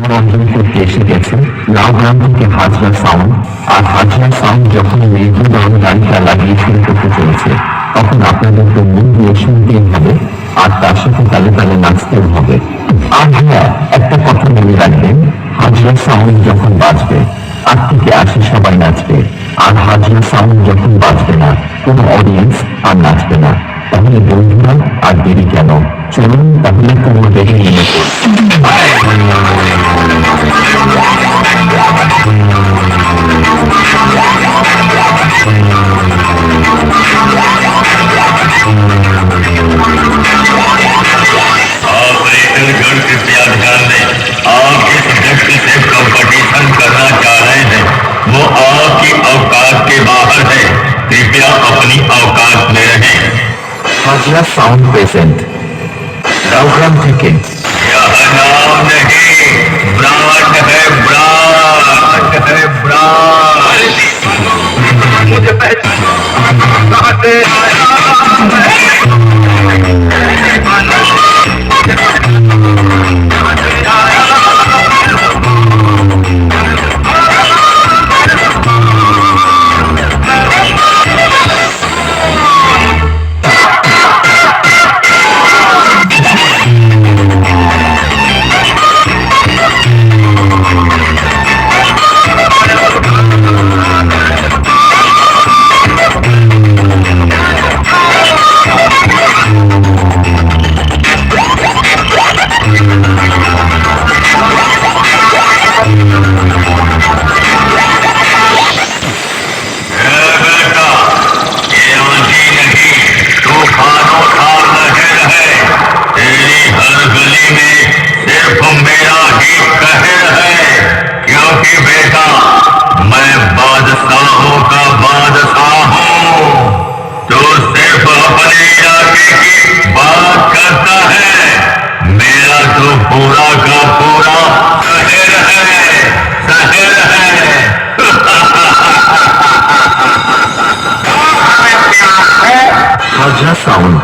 মনোরঞ্জন করতে এসে গেছে লাউগ্রাম থেকে হাজরা সাউন্ড আর হাজরা সাউন্ড যখন মৃদু দম গানটা লাগিয়ে শুরু করতে চলেছে তখন আপনাদের তো মন দিয়ে শুনতেই হবে আর তার সাথে তালে তালে নাচতেও হবে। আর হ্যাঁ একটা কথা মনে রাখবেন, হাজরা সাউন্ড যখন বাজবে আর থেকে আসে সবাই নাচবে। আর হাজরা সাউন্ড যখন বাজবে না, কোনো অডিয়েন্স আর নাচবে না। তাহলে বন্ধুরা আর দেরি কেন? চলুন তাহলে কোনো দেরি নেমে পড়ি। जुड़ के प्यार करने आपके प्रोजेक्ट से कंपटीशन करना चाह रहे हैं वो आपकी अवकाश के बाहर है। कृपया अपनी अवकाश में रहे। अगला साउंड पेशेंट राहुल थिंकिंग यह नाम नहीं ब्रांड है ब्रांड है ब्रांड। मुझे पहचान। হাজরা সাউন্ড